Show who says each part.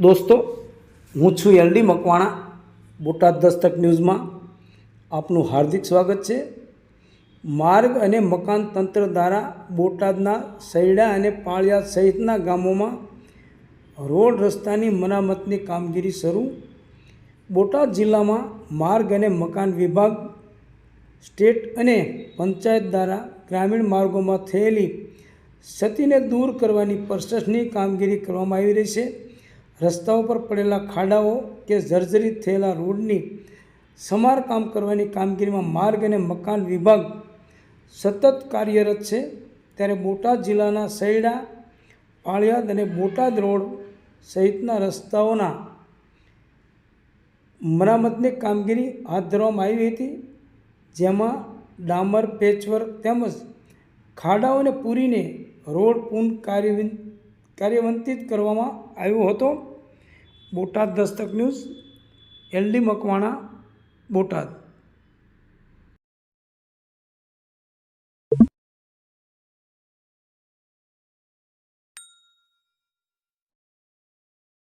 Speaker 1: દોસ્તો, હું છું એલડી મકવાણા, બોટાદ દસ્તક ન્યૂઝમાં. આપનું હાર્દિક સ્વાગત છે. માર્ગ અને મકાન તંત્ર દ્વારા બોટાદના સૈડા અને પાળિયા સહિતના ગામોમાં રોડ રસ્તાની મરામતની કામગીરી શરૂ. બોટાદ જિલ્લામાં માર્ગ અને મકાન વિભાગ, સ્ટેટ અને પંચાયત દ્વારા ગ્રામીણ માર્ગોમાં થયેલી ક્ષતિને દૂર કરવાની પ્રશસની કામગીરી કરવામાં આવી રહી છે. રસ્તાઓ પર પડેલા ખાડાઓ કે જર્જરિત થયેલા રોડની સમારકામ કરવાની કામગીરીમાં માર્ગ અને મકાન વિભાગ સતત કાર્યરત છે. ત્યારે બોટાદ જિલ્લાના સૈડા, પાળિયાદ અને બોટાદ રોડ સહિતના રસ્તાઓના મરામતની કામગીરી હાથ ધરવામાં આવી હતી. જેમાં ડામર પેચવર્ક તેમજ ખાડાઓને પૂરીને રોડ પુનઃ કાર્યવિન કાર્યવંતિત કરવામાં આવ્યો હતો. Botad Dastak news LD Makwana Botad.